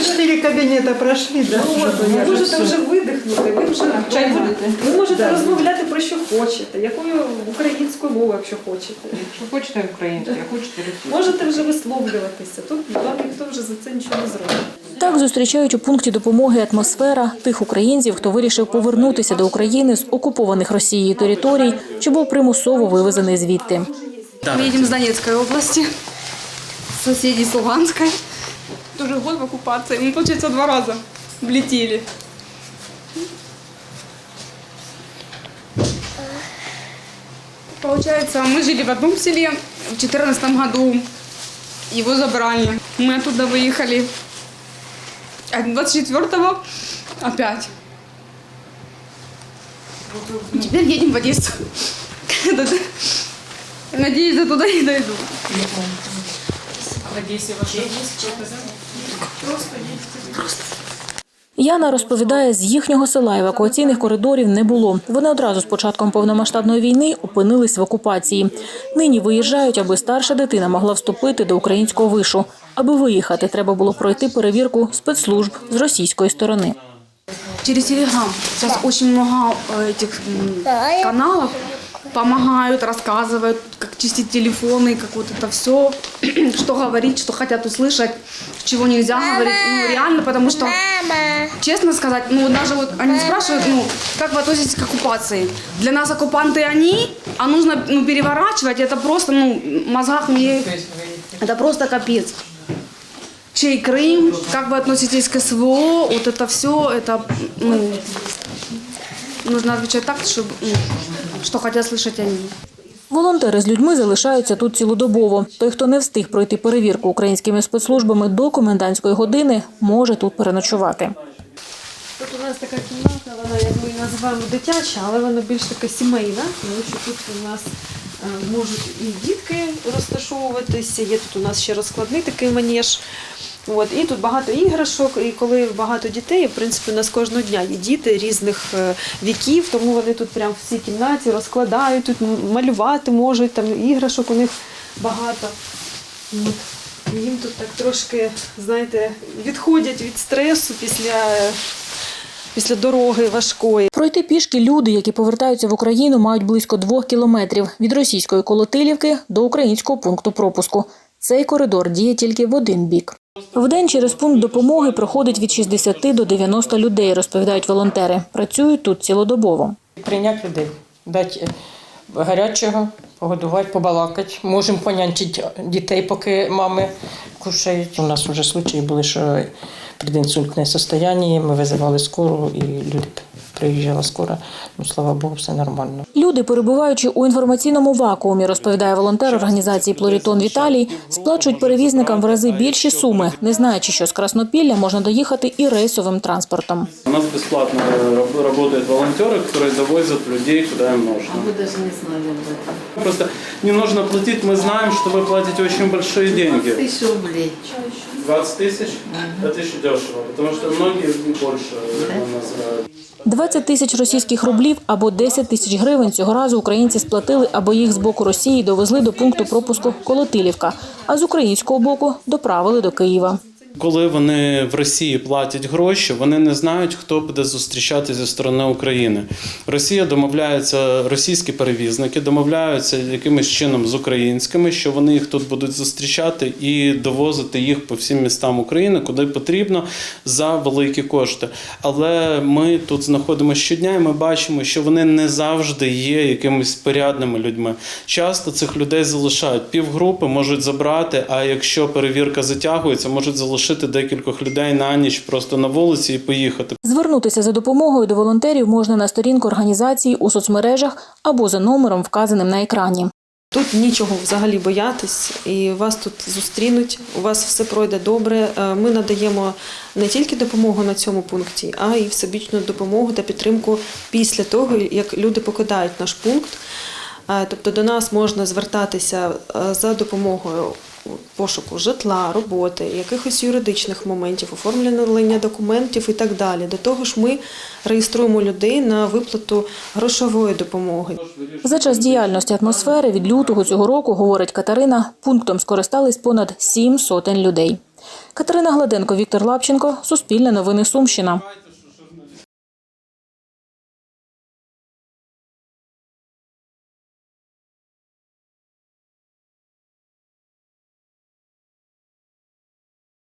четыре кабинета прошли, да? Ну, от, чтобы я ви можете всё. вже видихнути, ви вже Чай вдома. будете? Ви можете Да. розмовляти про що хочете, якою українською мовою, якщо хочете. Якщо хочете українську, а хочете російську. Можете вже висловлюватися. Тут вам ніхто вже за це нічого не зробить. Так зустрічають у пункті допомоги атмосфера тих українців, хто вирішив повернутися до України з окупованих Росією територій, чи був примусово вивезений звідти. Мы едем с Донецкой области, соседей с Луганской. Тоже год в оккупации. Мы, получается, два раза влетели. Получается, мы жили в одном селе. В 2014 году его забрали. Мы оттуда выехали. А 24-го опять. И теперь едем в Одессу. Надеюсь, до туда не дойду. Яна розповідає, з їхнього села евакуаційних коридорів не було. Вони одразу з початком повномасштабної війни опинились в окупації. Нині виїжджають, аби старша дитина могла вступити до українського вишу. Аби виїхати, треба було пройти перевірку спецслужб з російської сторони. Через Телеграм. Сейчас очень много э, этих м, каналов помогают, рассказывают, как чистить телефоны, как вот это все, что говорить, что хотят услышать, чего нельзя говорить. Ну, реально, потому что, честно сказать, ну, даже вот они спрашивают, ну, как вы относитесь к оккупации? Для нас оккупанты они, а нужно ну, переворачивать, это просто, ну, в мозгах не... Это просто капец. Чей Крым, как вы относитесь к СВО, вот это все, это, ну, нужно отвечать так, чтобы, ну, что хотят слышать они. Волонтери з людьми залишаються тут цілодобово. Той, хто не встиг пройти перевірку українськими спецслужбами до комендантської години, може тут переночувати. Тут у нас така кімната, вона як ми її називаємо дитяча, але вона більш така сімейна, тому що тут у нас е, можуть і дітки розташовуватися. Є тут у нас ще розкладний такий манеж. От, і тут багато іграшок, і коли багато дітей, в принципі, у нас кожного дня є діти різних е, віків, тому вони тут прямо в цій кімнаті розкладають, тут малювати можуть, там іграшок у них багато. Їм тут так трошки, знаєте, відходять від стресу після, після дороги важкої. Пройти пішки люди, які повертаються в Україну, мають близько двох кілометрів від російської Колотилівки до українського пункту пропуску. Цей коридор діє тільки в один бік. Вдень через пункт допомоги проходить від 60 до 90 людей, розповідають волонтери. Працюють тут цілодобово. Прийняти людей, дати е, гарячого, погодувати, побалакати. Можемо понянчити дітей, поки мами кушають. У нас вже случаї були, що предінсультне состояння, ми визивали скору і люди приїжджала скоро. Ну, слава Богу, все нормально. Люди, перебуваючи у інформаційному вакуумі, розповідає волонтер організації Плорітон Віталій, сплачують перевізникам в рази більші суми, не знаючи, що з Краснопілля можна доїхати і рейсовим транспортом. У нас бесплатно раб- работают волонтеры, которые довозят людей куда им нужно. Вы даже не знали об этом. Просто не нужно платить, мы знаем, что вы платите очень большие деньги. Тысячу рублей. 20 тысяч – это еще дешево, потому что многие больше называют. 20 тисяч російських рублів або 10 тисяч гривень цього разу українці сплатили, або їх з боку Росії довезли до пункту пропуску Колотилівка, а з українського боку доправили до Києва. Коли вони в Росії платять гроші, вони не знають, хто буде зустрічати зі сторони України. Росія домовляється, російські перевізники домовляються якимось чином з українськими, що вони їх тут будуть зустрічати і довозити їх по всім містам України, куди потрібно за великі кошти. Але ми тут знаходимося щодня, і ми бачимо, що вони не завжди є якимись порядними людьми. Часто цих людей залишають півгрупи, можуть забрати. А якщо перевірка затягується, можуть залишити декількох людей на ніч просто на вулиці і поїхати. Звернутися за допомогою до волонтерів можна на сторінку організації у соцмережах або за номером, вказаним на екрані. Тут нічого взагалі боятись, і вас тут зустрінуть. У вас все пройде добре. Е, Ми надаємо не тільки допомогу на цьому пункті, а й всебічну допомогу та підтримку після того, як люди покидають наш пункт. Е, Тобто до нас можна звертатися е, за допомогою пошуку житла, роботи, якихось юридичних моментів, оформлення документів і так далі. До того ж, ми реєструємо людей на виплату грошової допомоги. За час діяльності атмосфери від лютого цього року, говорить Катерина, пунктом скористались понад сім сотень людей. Катерина Гладенко, Віктор Лапченко, Суспільне новини Сумщина.